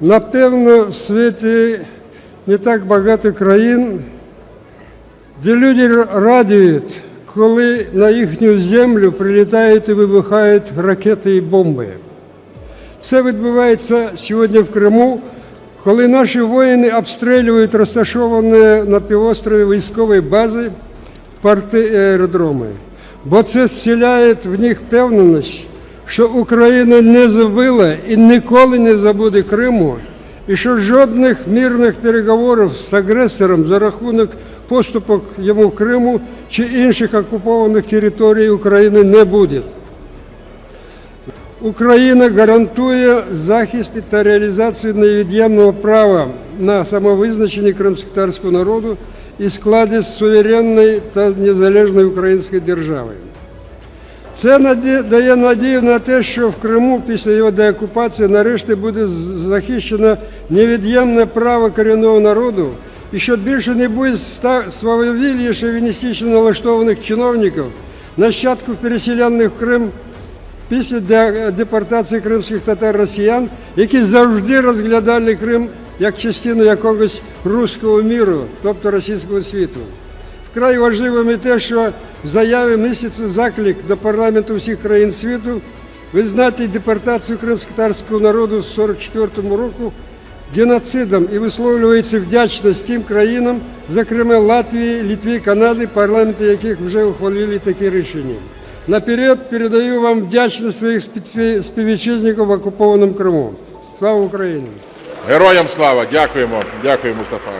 Напевно, в світі не так багато країн, де люди радіють, коли на їхню землю прилітають і вибухають ракети і бомби. Це відбувається сьогодні в Криму, коли наші воїни обстрілюють розташовані на півострові військові бази, порти і аеродроми. Бо це вселяє в них впевненість, що Україна не забила і ніколи не забуде Криму, і що жодних мирних переговорів з агресором за рахунок поступок йому Криму чи інших окупованих територій України не буде. Україна гарантує захист та реалізацію невід'ємного права на самовизначення кримськотарського народу і складі суверенної та незалежної української держави. Це дає надію на те, що в Криму після його деокупації нарешті буде захищено невід'ємне право корінного народу і що більше не буде свавілля шовіністично налаштованих чиновників, нащадків переселених в Крим після депортації кримських татар росіян, які завжди розглядали Крим як частину якогось руського міру, тобто російського світу. Вкрай важливим і те, що в заяві місяця заклик до парламенту всіх країн світу визнати депортацію кримськотарського народу з 44-му року геноцидом і висловлюється вдячність тим країнам, зокрема Латвії, Литві, Канади, парламенти яких вже ухвалили такі рішення. Наперед передаю вам вдячність своїх співвітчизників в окупованому Криму. Слава Україні! Героям слава! Дякуємо, дякую, Мустафа.